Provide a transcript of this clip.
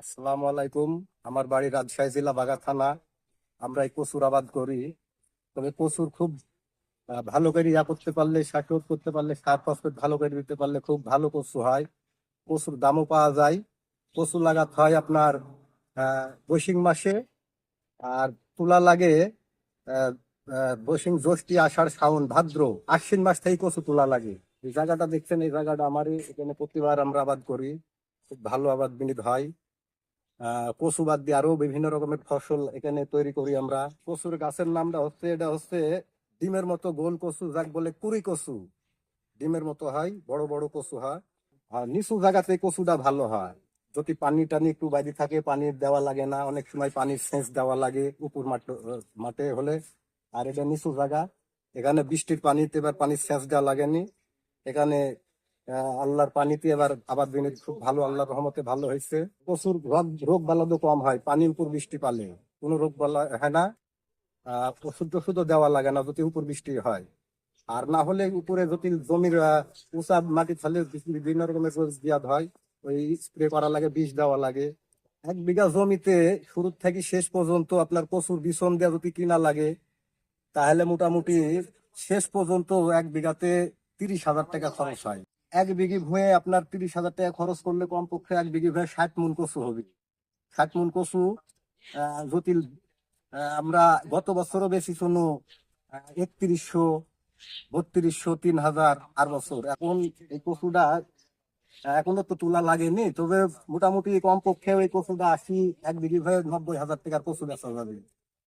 আসসালামু আলাইকুম। আমার বাড়ি রাজশাহী জেলা বাগা থানা। আমরা এই কচুর আবাদ করি। তবে কচুর খুব ভালো করে ইয়া করতে পারলে সাকরত করতে পারলে সার ফসফেট ভালো করে দিতে পারলে খুব ভালো কচু হয়। কচুর দামও পাওয়া যায়। কচু লাগাতে হয় আপনার আহ, বৈশিং মাসে। আর তুলা লাগে বৈশিং জ্যৈষ্ঠী আষাঢ় শ্রাবণ ভাদ্র আশ্বিন মাস থেকে কচু তুলা লাগে। এই জায়গাটা দেখছেন এই জায়গাটা আমারই। এখানে প্রতিবার আমরা আবাদ করি। খুব ভালো আবাদ বিনিত হয়। কচু বাদ দিয়ে আরও বিভিন্ন রকমের ফসল এখানে তৈরি করি আমরা। কচুর গাছের নামটা হচ্ছে, এটা হচ্ছে ডিমের মতো গোল কচু, যাক বলে কুড়ি কচু। ডিমের মতো হয়, বড় বড় কচু হয়। আর নিচু জায়গাতে কচুটা ভালো হয়। যদি পানি টানি একটু বাইরে থাকে, পানি দেওয়া লাগে না, অনেক সময় পানির সেচ দেওয়া লাগে উপর মাঠ- মাঠে হলে। আর এটা নিচু জায়গা, এখানে বৃষ্টির পানিতে এবার পানির সেচ দেওয়া লাগেনি। এখানে আল্লাহর পানিতে এবার আবার বিনিয়োগ খুব ভালো, আল্লাহর রহমতে ভালো হয়েছে। প্রচুর রোগ বালাদও কম হয়, পানির উপর বৃষ্টি পালে। কোনো রোগ বালা হয় না। ওষুধ টষুধও দেওয়া লাগে না যদি উপর বৃষ্টি হয়। আর না হলে উপরে যদি জমির উঁচা মাটি থাকলে বিভিন্ন রকমের দিয়া হয়, ওই স্প্রে করা লাগে, বিষ দেওয়া লাগে। এক বিঘা জমিতে শুরু থেকে শেষ পর্যন্ত আপনার প্রচুর বিছন দেওয়া যদি কিনা লাগে, তাহলে মোটামুটি শেষ পর্যন্ত এক বিঘাতে তিরিশ হাজার টাকা খরচ হয়। এক বিঘি ভুঁয়ে আপনার তিরিশ হাজার টাকা খরচ করলে কমপক্ষে এক বিঘি ভুঁয়ে ষাট মন কচু হবে। ষাট মন কচু যদি আমরা গত বছরও বেশি শুনো একত্রিশশো, বত্রিশশো, তিন হাজার আর বছর। এখন এই কচুটা এখনও তো তুলা লাগেনি, তবে মোটামুটি কমপক্ষে ওই কচুটা আশি, এক বিঘি ভয়ে নব্বই হাজার টাকার কচু বেচা যাবে।